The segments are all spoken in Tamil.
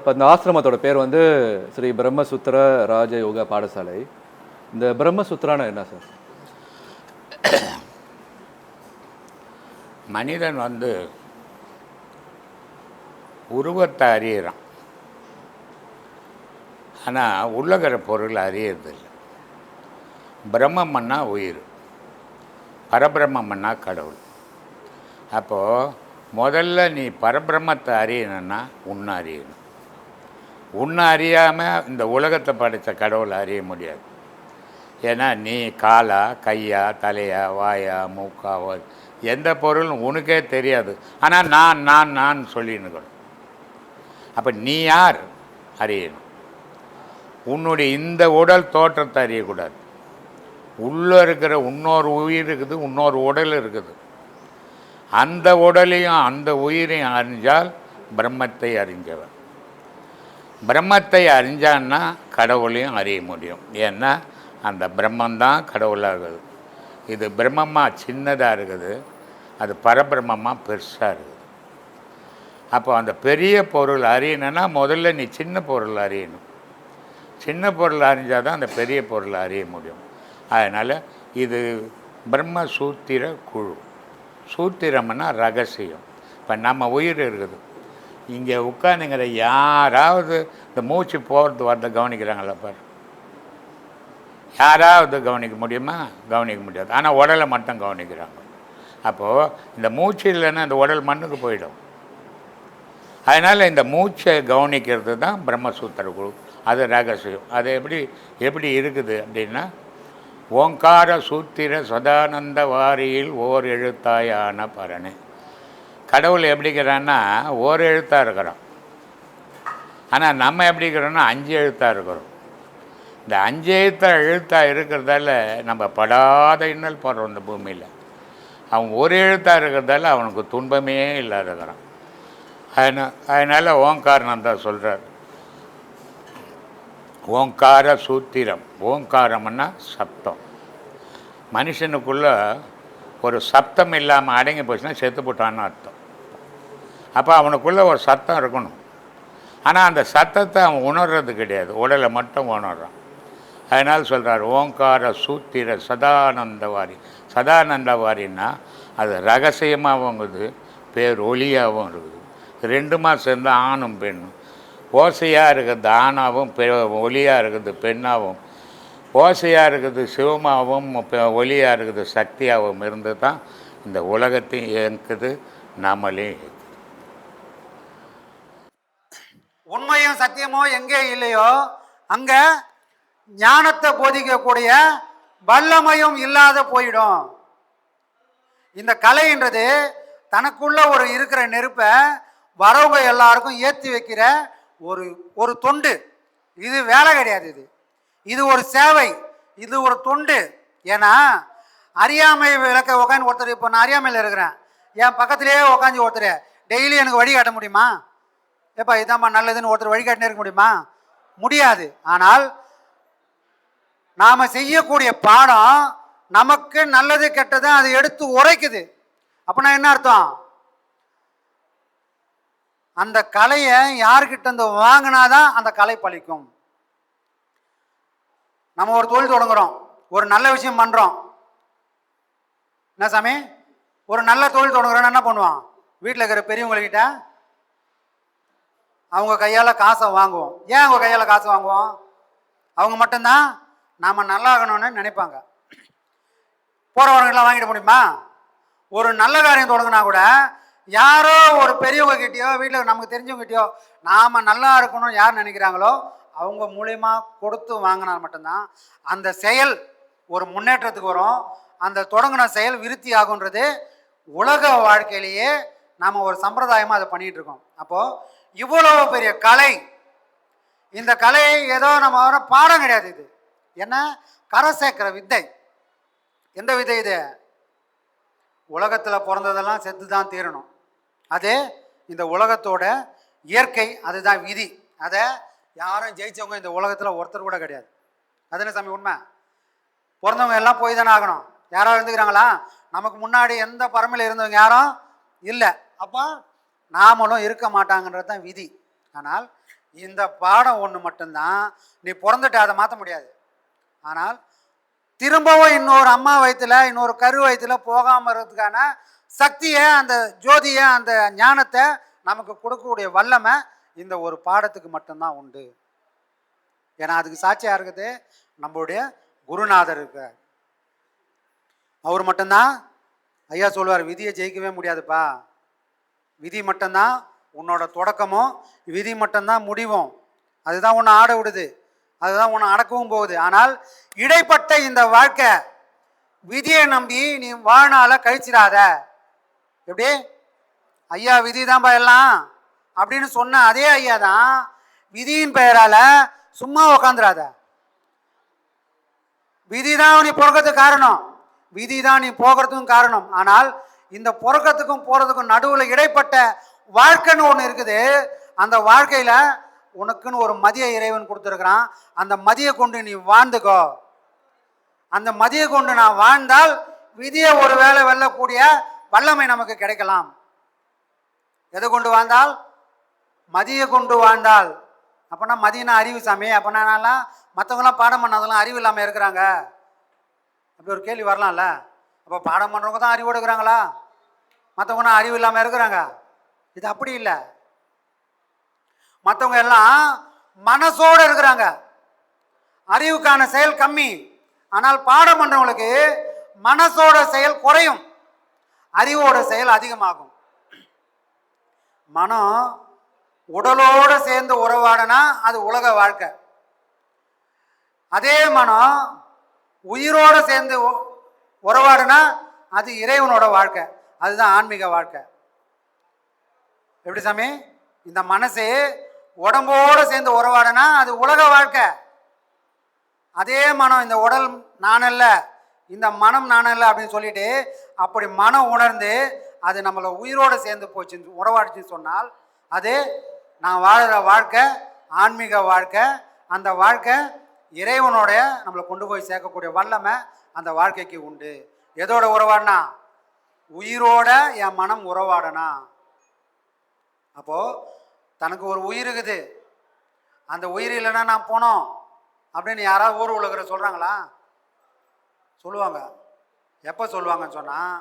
இப்போ இந்த ஆசிரமத்தோட பேர் வந்து ஸ்ரீ பிரம்மசூத்திர ராஜ யோகா பாடசாலை. இந்த பிரம்மசூத்திரானா என்ன சார்? மனிதன் வந்து உருவத்தை அறியிறான். ஆனால் உள்ளகிற பொருள் அறியறதில்லை. பிரம்மம்னா உயிர் பரபிரம்மம்னா கடவுள். அப்போது முதல்ல நீ பரபிரம்மத்தை அறியணும்னா உன்னை அறியணும். உன்னை அறியாமல் இந்த உலகத்தை படைத்த கடவுளை அறிய முடியாது. ஏன்னா நீ காலா கையா தலையா வாயா மூக்கா எந்த பொருளும் உனக்கே தெரியாது. ஆனால் நான் நான் நான் சொல்லினுக்கணும் அப்போ நீ யார் அறியணும்? உன்னுடைய இந்த உடல் தோற்றத்தை அறியக்கூடாது. உள்ளே இருக்கிற இன்னொரு உயிர் இருக்குது இன்னொரு உடல் இருக்குது. அந்த உடலையும் அந்த உயிரையும் அறிஞ்சால் பிரம்மத்தை அறிஞ்சவன். பிரம்மத்தை அறிஞ்சான்னா கடவுளையும் அறிய முடியும். ஏன்னா அந்த பிரம்மந்தான் கடவுளாக இருக்குது. இது பிரம்மமாக சின்னதாக இருக்குது. அது பரபிரம்மமாக பெருசாக இருக்குது. அப்போ அந்த பெரிய பொருள் அறியணும்னா முதல்ல நீ சின்ன பொருள் அறியணும். சின்ன பொருள் அறிஞ்சால் தான் அந்த பெரிய பொருளை அறிய முடியும். அதனால் இது பிரம்ம சூத்திர குழு. சூத்திரம்னா ரகசியம். இப்போ நம்ம உயிர் இருக்குது. இங்கே உட்காந்துங்கிற யாராவது இந்த மூச்சு போகிறது வரத கவனிக்கிறாங்களா பாரு. யாராவது கவனிக்க முடியுமா? கவனிக்க முடியாது. ஆனால் உடலை மட்டும் கவனிக்கிறாங்க. அப்போது இந்த மூச்சு இல்லைன்னா இந்த உடல் மண்ணுக்கு போயிடும். அதனால் இந்த மூச்சை கவனிக்கிறது தான் பிரம்மசூத்திர குழு அது ரகசியம். அது எப்படி எப்படி இருக்குது அப்படின்னா ஓங்கார சூத்திர சதானந்த வாரியில் ஓர் எழுத்தாயான பரணு. கடவுள் எப்படிக்கிறான்னா ஒரு எழுத்தாக இருக்கிறோம். ஆனால் நம்ம எப்படி இருக்கிறோன்னா அஞ்சு எழுத்தாக இருக்கிறோம். இந்த அஞ்சு எழுத்தாக எழுத்தாக இருக்கிறதால நம்ம படாத இன்னல் போடுறோம் இந்த பூமியில். அவன் ஒரு எழுத்தாக இருக்கிறதால அவனுக்கு துன்பமே இல்லாத இருக்கிறான். அதனால் அதனால் தான் சொல்கிறார் ஓங்கார சூத்திரம். ஓங்காரம்னா சப்தம். மனுஷனுக்குள்ளே ஒரு சப்தம் இல்லாமல் அடங்கி போச்சுன்னா செத்து போட்டான்னு அர்த்தம். அப்போ அவனுக்குள்ளே ஒரு சத்தம் இருக்கணும். ஆனால் அந்த சத்தத்தை அவன் உணர்றது கிடையாது. உடலை மட்டும் உணர்றான். அதனால் சொல்கிறார் ஓங்கார சூத்திர சதானந்தவாரி. சதானந்த வாரின்னா அது ரகசியமாகவும் இருக்குது பேர் ஒளியாகவும் இருக்குது. ரெண்டுமா சேர்ந்து ஆணும் பெண்ணும். ஓசையாக இருக்கிறது ஆணாகவும் பெ ஒளியாக இருக்குது பெண்ணாகவும் ஓசையாக இருக்குது சிவமாகவும் ஒளியாக இருக்குது சக்தியாகவும் இருந்து தான் இந்த உலகத்தையும் இயக்குது நம்மளே இயக்குது. உண்மையும் சத்தியமோ எங்கே இல்லையோ அங்க ஞானத்தை போதிக்கக்கூடிய வல்லமையும் இல்லாத போயிடும். இந்த கலைன்றது தனக்குள்ள ஒரு இருக்கிற நெருப்பை வரவங்க எல்லாருக்கும் ஏற்றி வைக்கிற ஒரு ஒரு தொண்டு. இது வேலை கிடையாது இது. இது ஒரு சேவை. இது ஒரு தொண்டு. ஏன்னா அறியாமை விளக்க உட்காந்து ஒருத்தர் இப்போ நான் அறியாமையில் இருக்கிறேன். என் பக்கத்திலேயே உட்காந்து ஒருத்தர் டெய்லி எனக்கு வழி காட்ட முடியுமா? ஏப்பா இதாம்மா நல்லதுன்னு ஒருத்தர் வழிகாட்டினே இருக்க முடியுமா? முடியாது. ஆனால் நாம் செய்யக்கூடிய பாடம் நமக்கு நல்லது கெட்டது அதை எடுத்து உரைக்குது. அப்படின்னா என்ன அர்த்தம்? அந்த கலையை யார்கிட்ட இருந்து வாங்கினாதான் அந்த கலை பழிக்கும். நம்ம ஒரு தொழில் தொடங்குறோம். ஒரு நல்ல விஷயம் பண்ணுறோம் என்ன சாமி? ஒரு நல்ல தொழில் தொடங்குறோன்னு என்ன பண்ணுவான் வீட்டில் இருக்கிற பெரியவங்கக்கிட்ட அவங்க கையால் காசை வாங்குவோம். ஏன் அவங்க கையால் காசு வாங்குவோம்? அவங்க மட்டும்தான் நாம் நல்லாகணும்னு நினைப்பாங்க. போகிறவங்களாம் வாங்கிட முடியுமா? ஒரு நல்ல காரியம் தொடங்கினா கூட யாரோ ஒரு பெரியவங்க கிட்டேயோ வீட்டில் நமக்கு தெரிஞ்சவங்ககிட்டயோ நாம் நல்லா இருக்கணும்னு யார் நினைக்கிறாங்களோ அவங்க மூலயமா கொடுத்து வாங்கினா மட்டும்தான் அந்த செயல் ஒரு முன்னேற்றத்துக்கு வரும். அந்த தொடங்கின செயல் விருத்தி ஆகுன்றது உலக வாழ்க்கையிலேயே நாம் ஒரு சம்பிரதாயமாக அதை பண்ணிகிட்டு இருக்கோம். அப்போது இவ்வளோ பெரிய கலை. இந்த கலை ஏதோ நம்ம வர பாடம் கிடையாது இது. என்ன? கரை சேர்க்கிற வித்தை. எந்த விதை இது? உலகத்தில் பிறந்ததெல்லாம் செத்து தான் தீரணும். அது இந்த உலகத்தோட இயற்கை அதுதான் விதி. அதை யாரும் ஜெயித்தவங்க இந்த உலகத்தில் ஒருத்தர் கூட கிடையாது. அது என்ன சாமி உண்மை? பிறந்தவங்க எல்லாம் போய் தானே ஆகணும். யாரோ இருந்துக்கிறாங்களா? நமக்கு முன்னாடி எந்த பரமையில் இருந்தவங்க யாரும் இல்லை. அப்போ நாமளும் இருக்க மாட்டாங்கன்றது தான் விதி. ஆனால் இந்த பாடம் ஒன்று மட்டும்தான். நீ பிறந்துட்டு அதை மாற்ற முடியாது. ஆனால் திரும்பவும் இன்னொரு அம்மா வயிற்றுல இன்னொரு கரு வயிற்றுல போகாமல் இருக்கிறதுக்கான சக்தியை அந்த ஜோதியை அந்த ஞானத்தை நமக்கு கொடுக்கக்கூடிய வல்லமை இந்த ஒரு பாடத்துக்கு மட்டும்தான் உண்டு. ஏன்னா அதுக்கு சாட்சியாக இருக்குது நம்மளுடைய குருநாதர் இருக்கார். அவர் மட்டும்தான். ஐயா சொல்லுவார் விதியை ஜெயிக்கவே முடியாதுப்பா. விதி மட்டும்தான் உன்னோட தொடக்கமும் விதி மட்டும்தான் முடிவும். அதுதான் உன்னை ஆட விடுது. அதுதான் உன்னை அடக்கவும் போகுது. ஆனால் இடைப்பட்ட இந்த வாழ்க்கை விதியை நம்பி நீ வாழ்நாள கழிச்சிடாத. எப்படி? ஐயா விதி தான்ப்பா எல்லாம்? அப்படின்னு சொன்ன அதே ஐயா தான் விதியின் பெயரால சும்மா உக்காந்துடாத. விதி தான் நீ பிறக்கிறதுக்கு காரணம். விதி தான் நீ போகிறதுக்கும் காரணம். ஆனால் இந்த பிறக்கிறதுக்கும் போகிறதுக்கும் நடுவில் இடைப்பட்ட வாழ்க்கைன்னு ஒன்று இருக்குது. அந்த வாழ்க்கையில் உனக்குன்னு ஒரு மதிய இறைவன் கொடுத்துருக்குறான். அந்த மதியை கொண்டு நீ வாழ்ந்துக்கோ. அந்த மதியை கொண்டு நான் வாழ்ந்தால் விதியை ஒரு வேளை வெல்லக்கூடிய வல்லமை நமக்கு கிடைக்கலாம். எதை கொண்டு வாழ்ந்தால்? மதியை கொண்டு வாழ்ந்தால். அப்போனா மதியனா அறிவு சாமி. அப்போனா மற்றவங்களாம் பாடம் பண்ணதெல்லாம் அறிவு இல்லாமல் இருக்கிறாங்க. அப்படி ஒரு கேள்வி வரலாம்ல? அப்போ பாடம் பண்ணுறவங்க தான் அறிவோடு இருக்கிறாங்களா மற்றவங்க அறிவு இல்லாமல் இருக்கிறாங்க? இது அப்படி இல்லை. மற்றவங்க எல்லாம் மனசோடு இருக்கிறாங்க. அறிவுக்கான செயல் கம்மி. ஆனால் பாடம் பண்ணுறவங்களுக்கு மனசோட செயல் குறையும். அறிவோட செயல் அதிகமாகும். மனம் உடலோடு சேர்ந்து உறவாடனா அது உலக வாழ்க்கை. அதே மனம் உயிரோடு சேர்ந்து உறவாடுனா அது இறைவனோட வாழ்க்கை. அதுதான் ஆன்மீக வாழ்க்கை. எப்படி சாமி? இந்த மனசு உடம்போடு சேர்ந்து உறவாடுனா அது உலக வாழ்க்கை. அதே மனம் இந்த உடல் நானல்ல இந்த மனம் நானல்ல அப்படின்னு சொல்லிட்டு அப்படி மனம் உணர்ந்து அது நம்மளை உயிரோடு சேர்ந்து போச்சு உறவாடுச்சுன்னு சொன்னால் அது நான் வாழ்கிற வாழ்க்கை ஆன்மீக வாழ்க்கை அந்த வாழ்க்கை இறைவனோட நம்மளை கொண்டு போய் சேர்க்கக்கூடிய வல்லமை அந்த வாழ்க்கைக்கு உண்டு. எதோட உறவாடினா? உயிரோட என் மனம் உறவாடனா. அப்போது தனக்கு ஒரு உயிர் இருக்குது. அந்த உயிர் இல்லைன்னா நான் போனோம் அப்படின்னு யாராவது ஊர் உலகிற சொல்கிறாங்களா சொல்லுவாங்க. எப்போ சொல்லுவாங்கன்னு சொன்னால்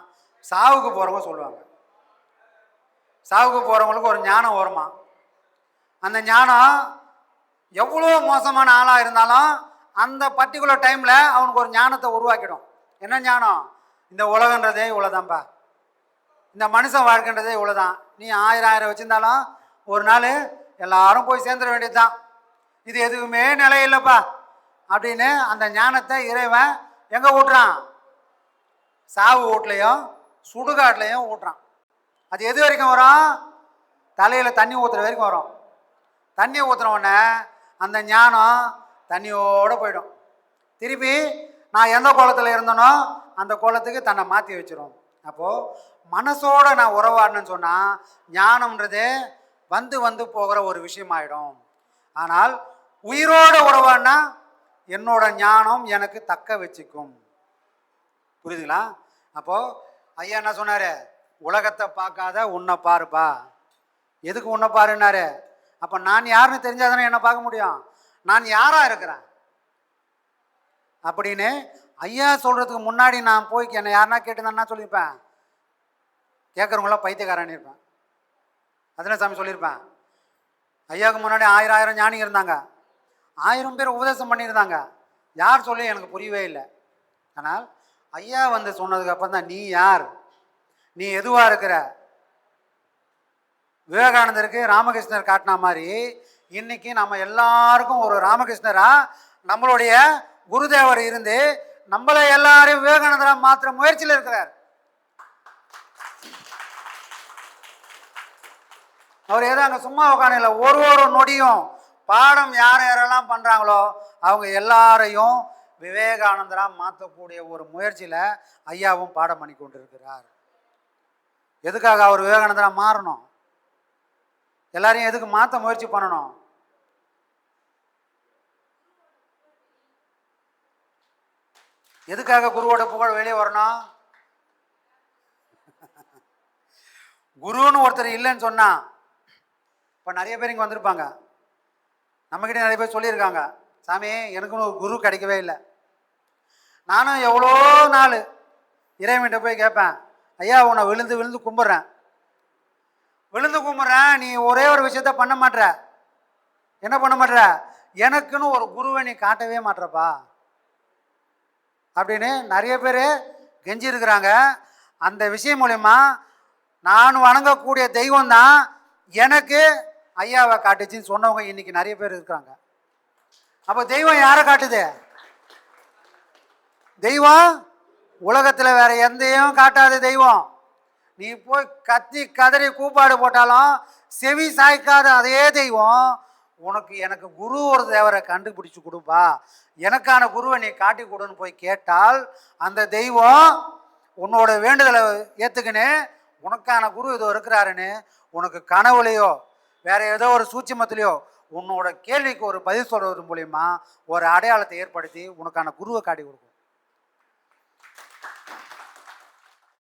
சாவுக்கு போகிறவங்க சொல்லுவாங்க. சாவுக்கு போகிறவங்களுக்கு ஒரு ஞானம் வருமா அந்த ஞானம் எவ்வளோ மோசமான ஆளாக இருந்தாலும் அந்த பர்டிகுலர் டைமில் அவனுக்கு ஒரு ஞானத்தை உருவாக்கிடும். என்ன ஞானம்? இந்த உலகன்றதே இவ்வளோதான்ப்பா இந்த மனுஷன் வாழ்க்கைன்றதே இவ்வளோதான் நீ ஆயிரம் ஆயிரம் வச்சுருந்தாலும் ஒரு நாள் எல்லாரும் போய் சேர்ந்துட வேண்டியது தான் இது எதுவுமே நிலை இல்லைப்பா. அப்படின்னு அந்த ஞானத்தை இறைவன் எங்கே ஊட்டுறான்? சாவு வீட்லையும் சுடுகாட்லையும் ஊட்டுறான். அது எது வரைக்கும் வரும்? தலையில் தண்ணி ஊற்றுற வரைக்கும் வரும். தண்ணி ஊற்றுன உடனே அந்த ஞானம் தண்ணியோடு போயிடும். திருப்பி நான் எந்த கோலத்தில் இருந்தனோ அந்த கோலத்துக்கு தன்னை மாற்றி வச்சிரும். அப்போது மனசோட நான் உறவாடணும்னு சொன்னால் ஞானம்ன்றது வந்து வந்து போகிற ஒரு விஷயமாயிடும். ஆனால் உயிரோடு உறவாடினா என்னோட ஞானம் எனக்கு தக்க வச்சுக்கும். புரியுதுங்களா? அப்போது ஐயா என்ன சொன்னார்? உலகத்தை பார்க்காத உன்னை பாருப்பா. எதுக்கு உன்னை பாருன்னாரு? அப்போ நான் யாருன்னு தெரிஞ்சால் தானே என்னை பார்க்க முடியும்? நான் யாராக இருக்கிறேன்? அப்படின்னு ஐயா சொல்கிறதுக்கு முன்னாடி நான் போய் என்னை யாருன்னா கேட்டுருந்தேன்னா சொல்லியிருப்பேன்? கேட்குறவங்களாம் பைத்தியக்காரன் இருப்பேன். அதில் சாமி சொல்லியிருப்பேன். ஐயாவுக்கு முன்னாடி ஆயிரம் ஆயிரம் ஞானி இருந்தாங்க. ஆயிரம் பேர் உபதேசம் பண்ணியிருந்தாங்க. யார் சொல்லி எனக்கு புரியவே இல்லை. ஆனால் ஐயா வந்து சொன்னதுக்கு அப்புறம் தான் நீ யார்? நீ எதுவாக இருக்கிற? விவேகானந்தருக்கு ராமகிருஷ்ணர் காட்டின மாதிரி இன்னைக்கு நம்ம எல்லாருக்கும் ஒரு ராமகிருஷ்ணரா நம்மளுடைய குருதேவர் இருந்து நம்மளை எல்லாரையும் விவேகானந்தரா மாத்திர முயற்சியில் இருக்கிறார். அவர் ஏதோ அங்கே சும்மா உட்காந்துல ஒரு ஒரு நொடியும் பாடம் யார் யாரெல்லாம் பண்ணுறாங்களோ அவங்க எல்லாரையும் விவேகானந்தரா மாற்றக்கூடிய ஒரு முயற்சியில் ஐயாவும் பாடம் பண்ணி கொண்டிருக்கிறார் எதுக்காக அவர் விவேகானந்தரா மாறணும்? எல்லாரையும் எதுக்கு மாற்ற முயற்சி பண்ணணும்? எதுக்காக குருவோட புகழ் வெளியே வரணும்? குருன்னு ஒருத்தர் இல்லைன்னு சொன்னா இப்போ நிறைய பேர் இங்கே வந்திருப்பாங்க. நம்மக்கிட்ட நிறைய பேர் சொல்லியிருக்காங்க. சாமி எனக்குன்னு ஒரு குரு கிடைக்கவே இல்லை. நானும் எவ்வளோ நாள் இறைவன்கிட்ட போய் கேட்பேன் ஐயா உன்னை விழுந்து விழுந்து கும்பிட்றேன். விழுந்து கும்பிட்றேன் நீ ஒரே ஒரு விஷயத்த பண்ண மாட்ற. என்ன பண்ண மாட்ற? எனக்குன்னு ஒரு குருவை நீ காட்டவே மாட்றப்பா. அப்படின்னு நிறைய பேர் கெஞ்சி இருக்கிறாங்க. அந்த விஷயம் மூலயமா நான் வணங்கக்கூடிய தெய்வம் தான் எனக்கு ஐயாவை காட்டுச்சுன்னு சொன்னவங்க இன்னைக்கு நிறைய பேர் இருக்கிறாங்க. அப்போ தெய்வம் யாரை காட்டுது? தெய்வம் உலகத்தில் வேற எந்தையும் காட்டாது தெய்வம். நீ போய் கத்தி கதறி கூப்பாடு போட்டாலும் செவி சாய்க்காத அதே தெய்வம். உனக்கு எனக்கு குரு ஒரு தேவரை கண்டுபிடிச்சு கொடுப்பா. எனக்கான குருவை நீ காட்டி கொடுன்னு போய் கேட்டால் அந்த தெய்வம் உன்னோட வேண்டுதலை ஏற்றுக்கின்னு உனக்கான குரு இதோ இருக்கிறாருன்னு உனக்கு கனவுலையோ வேற ஏதோ ஒரு சூட்சமத்திலையோ உன்னோட கேள்விக்கு ஒரு பதில் சொல்றது மூலியமா ஒரு அடையாளத்தை ஏற்படுத்தி உனக்கான குருவை காட்டி கொடுக்கும்.